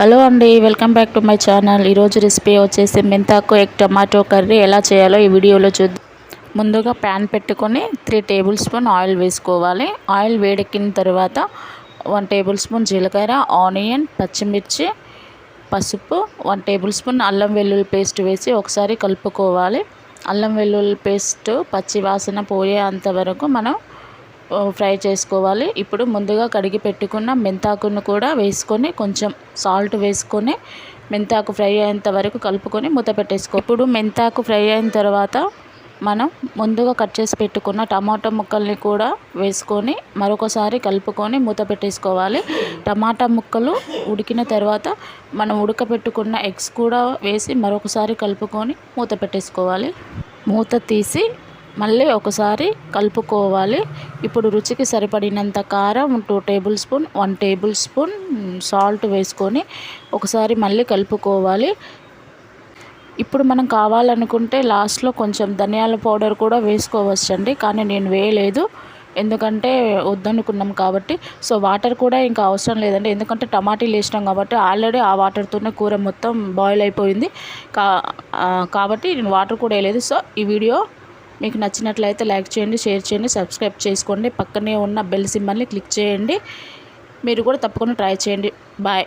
Hello అండి welcome back to my channel. ఈరోజు recipe వచ్చేసి మెంతాకు ఎగ్ టమాటో కర్రీ ఎలా చేయాలో ఈ వీడియోలో చూద్దాం. ముందుగా ప్యాన్ పెట్టుకొని త్రీ టేబుల్ స్పూన్ ఆయిల్ వేసుకోవాలి. ఆయిల్ వేడెక్కిన తర్వాత వన్ టేబుల్ స్పూన్ జీలకర్ర ఆనియన్ పచ్చిమిర్చి పసుపు వన్ టేబుల్ స్పూన్ అల్లం వెల్లుల్లి పేస్ట్ వేసి ఒకసారి కలుపుకోవాలి. అల్లం వెల్లుల్లి పేస్ట్ పచ్చి వాసన పోయేంత వరకు మనం ఫ్రై చేసుకోవాలి. ఇప్పుడు ముందుగా కడిగి పెట్టుకున్న మెంతాకును కూడా వేసుకొని కొంచెం సాల్ట్ వేసుకొని మెంతాకు ఫ్రై అయ్యేంత వరకు కలుపుకొని మూత పెట్టేసుకో. ఇప్పుడు మెంతాకు ఫ్రై అయిన తర్వాత మనం ముందుగా కట్ చేసి పెట్టుకున్న టమాటా ముక్కల్ని కూడా వేసుకొని మరొకసారి కలుపుకొని మూత పెట్టేసుకోవాలి. టమాటా ముక్కలు ఉడికిన తర్వాత మనం ఉడకపెట్టుకున్న ఎగ్స్ కూడా వేసి మరొకసారి కలుపుకొని మూత పెట్టేసుకోవాలి. మూత తీసి మళ్ళీ ఒకసారి కలుపుకోవాలి. ఇప్పుడు రుచికి సరిపడినంత కారం two tablespoon one tablespoon salt వేసుకొని ఒకసారి మళ్ళీ కలుపుకోవాలి. ఇప్పుడు మనం కావాలనుకుంటే లాస్ట్లో కొంచెం ధనియాల పౌడర్ కూడా వేసుకోవచ్చండి కానీ నేను వేయలేదు. ఎందుకంటే వద్దనుకున్నాం కాబట్టి. సో వాటర్ కూడా ఇంకా అవసరం లేదండి ఎందుకంటే టమాటీలు వేసినాం కాబట్టి ఆల్రెడీ ఆ వాటర్తోనే కూర మొత్తం బాయిల్ అయిపోయింది. కా కాబట్టి నేను వాటర్ కూడా వేయలేదు. సో ఈ వీడియో మీకు నచ్చినట్లయితే లైక్ చేయండి షేర్ చేయండి సబ్స్క్రైబ్ చేసుకోండి. పక్కనే ఉన్న బెల్ సింబల్ని క్లిక్ చేయండి. మీరు కూడా తప్పకుండా ట్రై చేయండి. బాయ్.